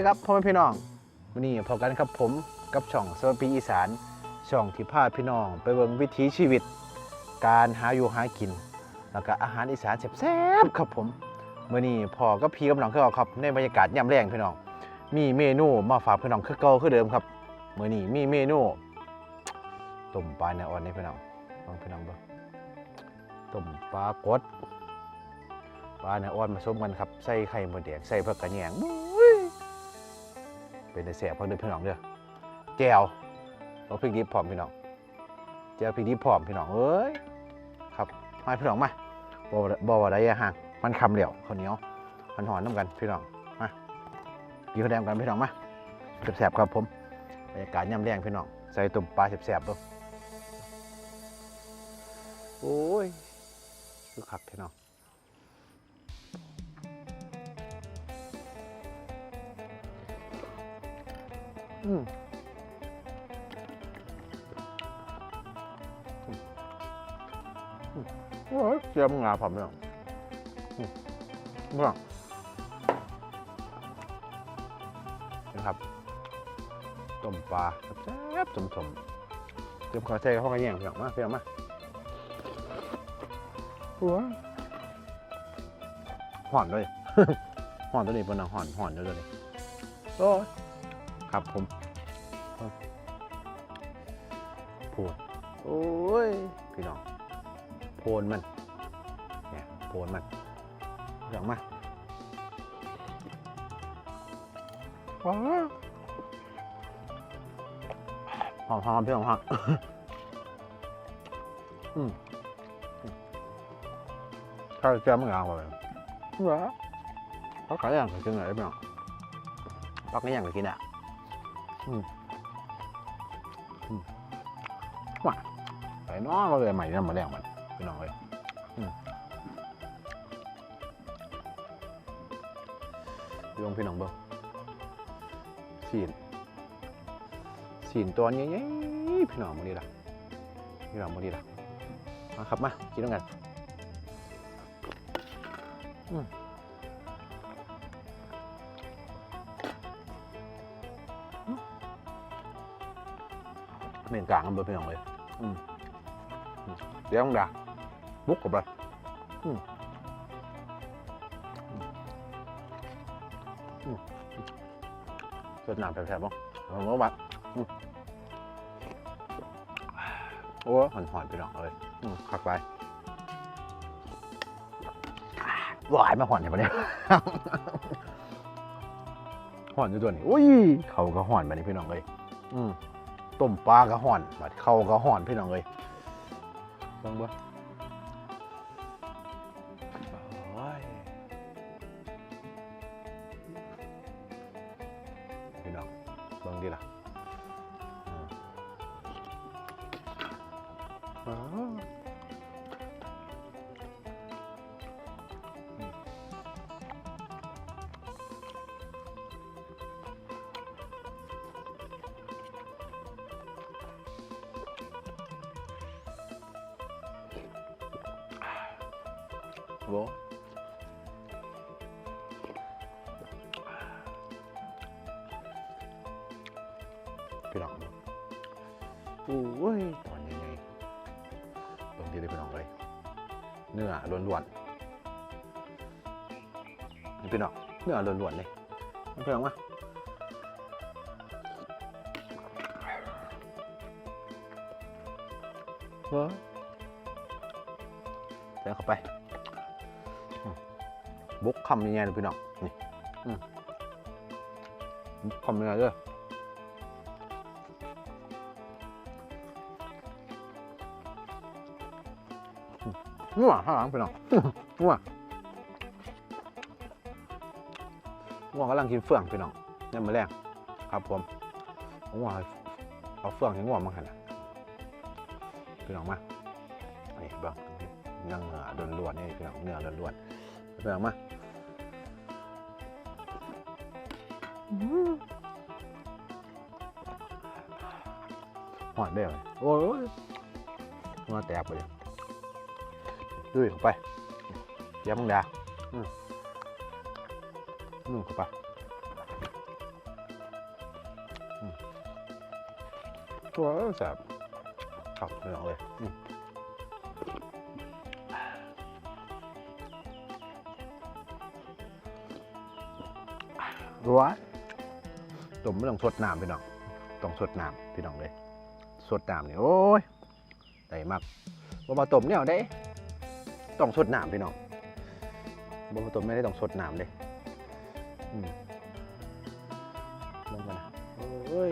ดีครับพ่อแม่พี่น้องวันนี้พบกันครับผมกับช่องสวัสดีอีสานช่องที่พาพี่น้อง ไปเบิ่งวิถีชีวิต การหาอยู่หากิน แล้วก็อาหารอีสานแซ่บๆครับผมมื่อนี้พ่อก็พี่กำลังคือเอาครับในบรรยากาศยามแรงพี่น้อง มีเมนูมาฝากพี่น้องคือเก่าคือเดิมครับมื่อนี้มีเมนูต้มปลาเนื้ออ่อนนี่พี่น้องลองพี่น้องบิ่งต้มปลากดปลาเนื้ออ่อนผสมกันครับใส่ไข่หมดแดงใส่ผักกระแยง เป็นแต่แสบพักเด้อพี่น้องเด้อแจวเอาพริกดิบพร้อมพี่น้องแจวพริกดิบพร้อมพี่น้องเอ้ยครับมาพี่น้องมาบ่ว่าบ่ว่าได้ห่างมันคำเหลียวข้าวเหนียวมันหอนน้ำกันพี่น้องมากินข้าวแดงกันพี่น้องมาแสบๆครับผมบรรยากาศย่ำแรงพี่น้องใส่ตุ่มปลาแสบๆเบ้งโอ้ยคือคักพี่น้อง อืมอืมอืมโอ้ยเจียมงาผมเนี่ยอืมเนี่ยนะครับต้มปลาแซ่บๆสมๆเตรียมขอใส่ข้าวกระเทียมเพียงมาเพียงมาหัวห่อนเลยห่อนตัวนี้เป็นห่อนห่อนอยู่ตัวนี้โอ้ย ครับผมโพนโอ้ย พี่น้องโพนมันเนี่ยโพนมันอยากมาว้าวหอมหอมพี่น้องฮะอืมข้าวเจ้ามันงามกว่าเลยว้าวเขาขายอย่างจริงเลยพี่น้องปักไม่อย่างไปกินอะอืมอืม ว่าใส่น้องก็เลยใหม่นั่นมาแรงมันพี่น้องเลยอืมพี่น้องพี่น้องเบิ้งสีนสีนตัวนี้พี่น้องมาดีละพี่น้องมาดีละมาครับมากินด้วยกัน อืม เมนกลางกันเบอร์พี่น้องเลยอืมอืมเดี๋ยวต้องด่าบุกกับไปอืมอืมอืมสดน้ำแผลบๆบ้างผมก็บัดอืมโอ้หอนหอนๆพี่น้องเลยอืมคักไปหวานมาหอนอย่างนี้หอนอยู่ตัวนี้อุ้ย เขาก็หอนแบบนี้พี่น้องเลย อืม ต้มปลากระห่อนบัดเข้ากระห่อนพี่น้องเลยลองเบ่ โว้พี่น้องโอ้ยตอนยังไงเบิ่งดิเลยพี่น้องเลยเนื้อล้วนๆนี่พี่น้องเนื้อล้วนๆเลยนี่พี่น้องมาเฮ้ยเดินเข้าไป บุกคำยังไงเลยพี่น้องนี่อืมบุกคำยังไงเด้ออืมนัวข้างหลังพี่น้องนัวนัวกำลังกินเฟื่องพี่น้องเนี่ยมาแรงครับผมผมว่าเอาเฟื่องให้ง่วงมาหันน่ะพี่น้องมานี่เบ้างเนื้อเนื้อล้วนๆนี่พี่น้องเนื้อล้วนๆพี่น้องมา หอนได้เลยโอ้ยมาแตกไปเลยด้วยเข้าไปเยี่มมึงดาหนุ่งเข้าไปตัวแสบขับเหนื่อยเลยรัวตุ่มไม่ต้องสดน้ำพี่น้อง ต้องสดน้ำพี่น้องเลย สดน้ำนี่โอ้ยได้มากบ่มาต้มเนี่ยได้ต้องสดน้ำพี่น้องบ่มาต้มไม่ได้ต้องสดน้ำเลยอืมลงกันนะโอ้ย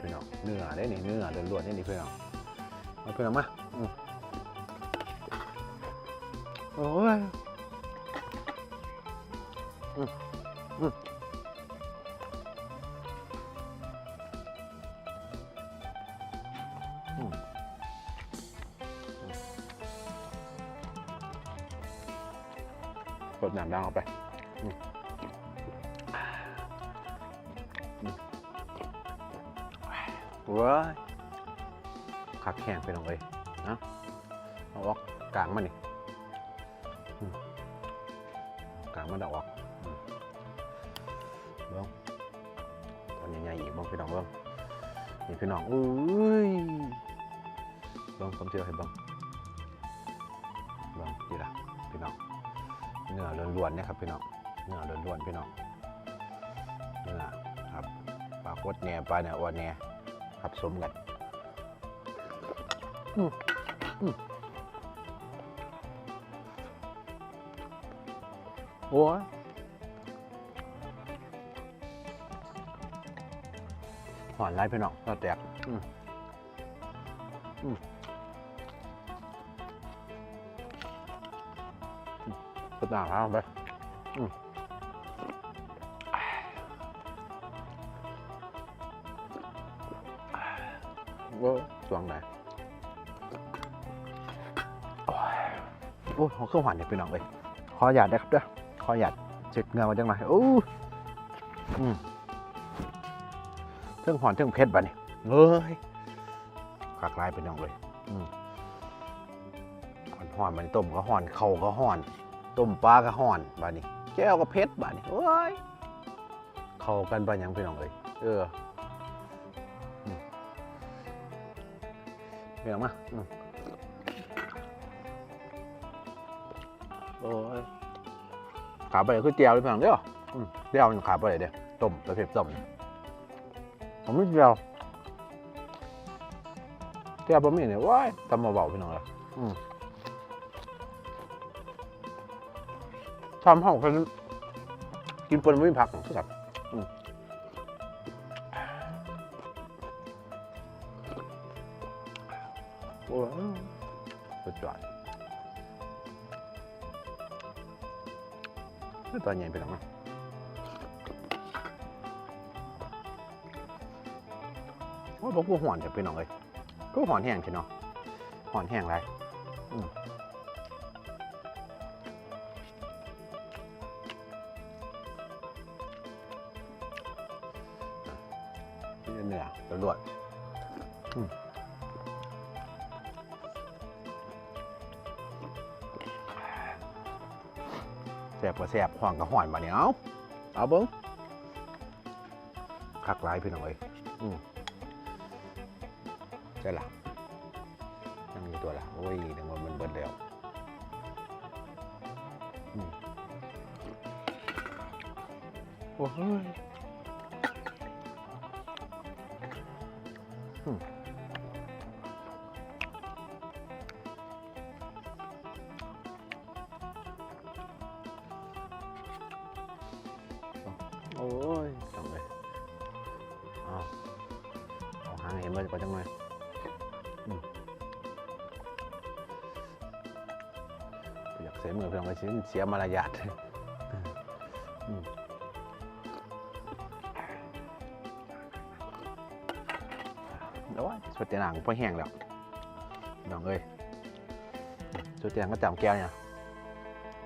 พี่น้องเนื้อได้นี่เนื้อล้วนๆนี่นี่พี่น้องมาพี่น้องมาโอ้ยอืมอืม ดังออกไปว้ายคักแข็งไปหน่อยนะเอาออกกลางมันนี่กลางมันเอาออกเบิ้งตอนใหญ่ๆอีกเบ้างพี่น้องเบิ้งนี่พี่น้องอุ้ยเบิ้งผมเจอให้เบิ้ง ล้วนๆนะครับพี่น้องเนื้อล้วนๆพี่น้องเนื้อครับปลากดแหน่ปลาเนื้ออ้วนแหน่ครับสมกันอืมอืมโอ้ยหอนไรพี่น้องเราแตกอืม มก็ต่าไปอืมโอ้ยสวงไหนโอ้ยโอ้ยของเครื่องหวานเนี่ยพี่น้องเลยขอหยาดได้ครับเด้อขอหยาดเช็ดเงามาจังหน่อยโอ้อืมเครื่องหอนเครื่องเพชรบ้านี่เอ้ยขากลายเป็นน้องเลยอืมมันหอนมันต้มก็ห่อนเข่าก็ห่อน ต้มปลาก็ห่อนบ้านี่แก้วก็เพชรบ้านี่เอ้ยเข้ากันบ้ายังพี่น้องเลยเออเดี๋ยวมาอืมโอ้ยขาไปคือเจียวเลยพี่น้องเด้ออืมเจียวมันขาไปเลยเด้อต้มประเภทต้มผมไม่เจียวเจียวบะหมี่เนี่ยว้ายตำมาเบาพี่น้องเลยอืม ทำห้องกันกินปนไม่มีผักทุกสับอืมโอ้ยสุดยอดนี่ตอนใหญ่ไปหรอมั้งโอ้ยบอกว่าหอนจะไปหน่อยก็หอนแห้งใช่เนาะหอนแห้งไรอืม นี่เนื้อล้วนๆอืมแสบกว่าแสบห่องกับห่อนมาเนี่ยเอาเอาเบิ้งคักหลายพี่น้องเอ้ยอืมใช่ละนั่งอยู่ตัวละโอ้ยนึกว่ามันเบิดแล้วอืมโอ้ย เหางเห็นมันก่อนจังเลยอืมอยากเสียมือเพียงไปชิ้นเสียมารยาทแล้วว่าสุดแต่หนังพอแห้งแล้วน้องเอ้ยสุดแต่หนังก็จำแก้วเนี่ย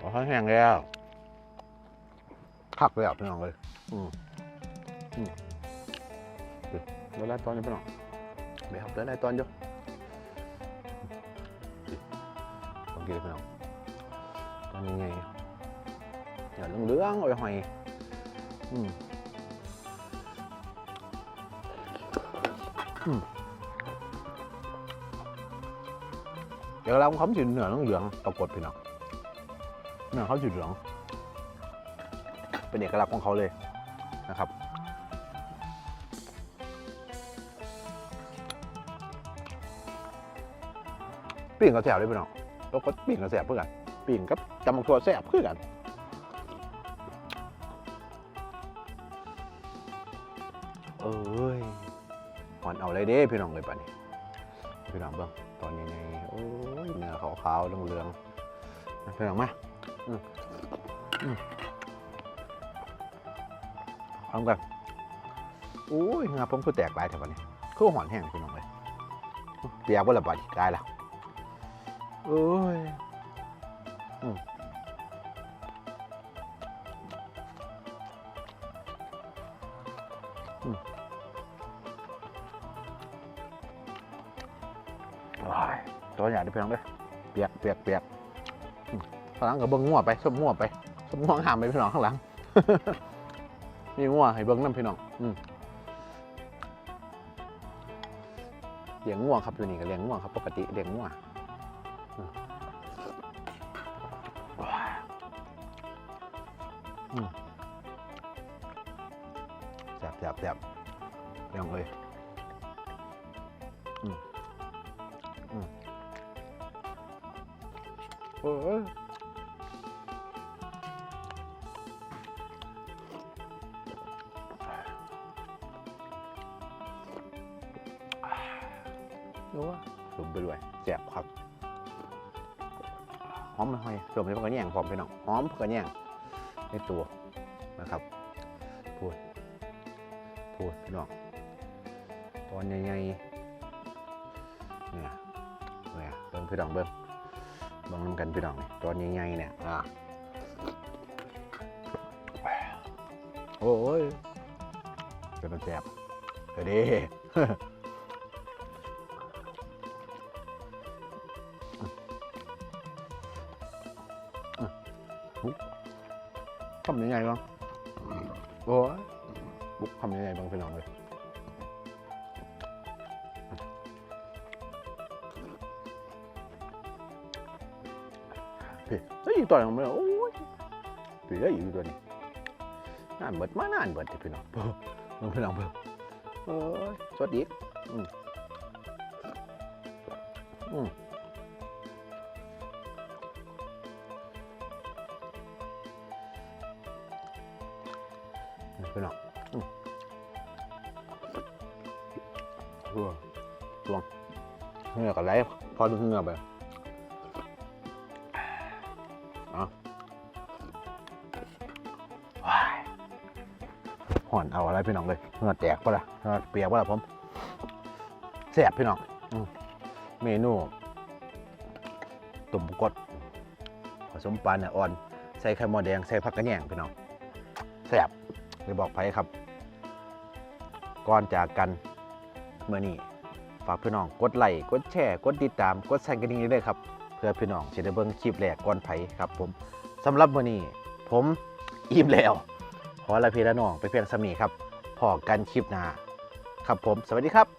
พอแห้งแล้วคักเลยอะพี่น้องเลยอืมอืม เดี๋ยวล่ตอนอยู่พี่น้องไปครับเดี๋ยวไล่ตอนอยู่ต้องกินเลยพี่น้องตอนนี้ไงอย่าเหลืองๆเอาไปหอยอืมอืมเดี๋ยวเราเขาสีเหนือต้องเหลืองปรากฏพี่น้องเนื้อเขาสีเหลือง เป็นเอกลักษณ์ของเขาเลยนะครับ ปิ้งก็แซ่บเลยพี่น้องแล้วก็ปิ้งก็แซ่บเพื่อกันปิ้งกับจำมังทัวแซ่บเพื่อกันเอ้ยหอนเอาเลยเด้พี่น้องเลยป่ะนี่พี่น้องเบิ่งตอนยังไงโอ้ยเนื้อขาวๆเหลืองๆพี่น้องมาอืมอืมเอากันโอ้ยงาผมคือแตกลายแถวนี้คือหอนแห้งพี่น้องเลยเปียกว่าละบาดได้ละ โอ้ยอืมว้ยตัวใหญ่ได้เพียงเลยเปียกเปียกเปียกข้างหลังก็เบิ้งงัวไปสมงัวไปสมงัวหามไปพี่น้องข้างหลังมีงัวให้เบิ้งน้ำพี่น้องอืมเลี้ยงงัวครับอยู่นี่ก็เลี้ยงงัวครับ ปกติเลี้ยงงัว แซ่บแซ่บแซ่บเลี้ยงเลยอืมอืมโอ้ยรู้ว่าสุ่มไปด้วยแสบครับหอมไม่ค่อยสุ่มในพวกกระแยงพร้อมไปน้องหอมพวกกระแยง ในตัวนะครับพูดพูดพี่น้องตอนใหญ่ๆเนี่ยเนี่ยเบิ้งพี่น้องเบิ้งเบิ้งนำกันพี่น้องนี่ตอนใหญ่ๆเนี่ยอะโอ้ยเป็นแสบเฮ้ยเด้ ทำยังไงบ้างโอ้ยบุกทำยังไงบ้างพี่น้องเลยพี่เฮ้ยต่อยของมันโอ้ยพี่ได้อยู่ตัวนี้น่านเบิดมาน่านเบิดพี่น้องเบิ่งเบิ่งพี่น้องเบิ่งโอ้ยสวัสดีอืมอืม พี่น้องอืมเพื่อลวงเหงื่อกับไหลพอดูเหงื่อไปอาว้ายห่อนเอาอะไรพี่น้องเลยเหงื่อแตกปะล่ะเหงื่อเปียกปะล่ะผมแสบพี่น้องอมเมนูตุ่มกดผสมปลาเนื้ออ่อน ใส่ไข่หมดแดง ใส่ผักกระแยงพี่น้องแสบ เลยบอกไผครับ ก่อนจากกันเมื่อนี้ฝากพี่น้องกดไลค์กดแชร์กดติดตามกดสั่นกระดิ่งด้วยครับ เพื่อพี่น้องจะได้เบิ่งคลิปแรกก่อนไผครับผมสำหรับเมื่อนี้ผมอิ่มแล้ว ขอลาพี่ละน้องไปเพียงสมีครับพอกันคลิปหน้าครับผม สวัสดีครับ